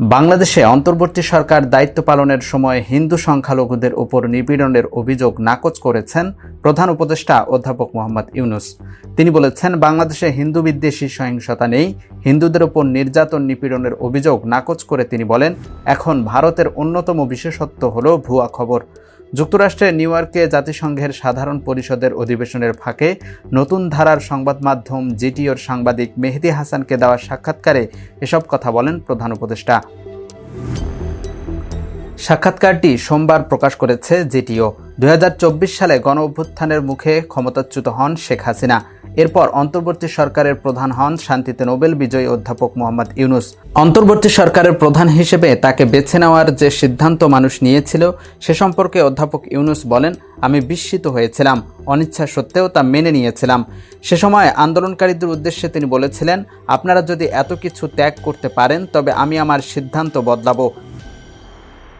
বাংলাদেশে অন্তর্বর্তী সরকার দায়িত্ব পালনের সময় হিন্দু সংখ্যালঘুদের উপর নিপীড়নের অভিযোগ নাকচ করেছেন প্রধান উপদেষ্টা অধ্যাপক মোহাম্মদ ইউনুস। তিনি বলেছেন, বাংলাদেশে হিন্দু বিদ্বেষী সহিংসতা নেই, হিন্দুদের উপর নির্যাতন, নিপীড়নের অভিযোগ নাকচ করে তিনি বলেন, এখন ভারতের অন্যতম বিশেষত্ব হল ভুয়া খবর। যুক্তরাষ্ট্রের নিউ ইয়র্কে জাতিসংঘের সাধারণ পরিষদের অধিবেশনের ফাঁকে নতুন ধারার সংবাদ মাধ্যম জিটিওর সাংবাদিক মেহেদি হাসানকে দেওয়া সাক্ষাৎকারে এসব কথা বলেন প্রধান উপদেষ্টা। সাক্ষাৎকারটি সোমবার প্রকাশ করেছে জিটিও। দুই হাজার চব্বিশ সালে গণ অভ্যুত্থানের মুখে ক্ষমতাচ্যুত হন শেখ হাসিনা। এরপর অন্তর্বর্তী সরকারের প্রধান হন শান্তিতে নোবেল বিজয়ী অধ্যাপক মোহাম্মদ ইউনুস। অন্তর্বর্তী সরকারের প্রধান হিসেবে তাকে বেছে নেওয়ার যে সিদ্ধান্ত মানুষ নিয়েছিল, সে সম্পর্কে অধ্যাপক ইউনুস বলেন, আমি বিস্মিত হয়েছিলাম, অনিচ্ছা সত্ত্বেও তা মেনে নিয়েছিলাম। সে সময় আন্দোলনকারীদের উদ্দেশ্যে তিনি বলেছিলেন, আপনারা যদি এত কিছু ত্যাগ করতে পারেন, তবে আমি আমার সিদ্ধান্ত বদলাবো।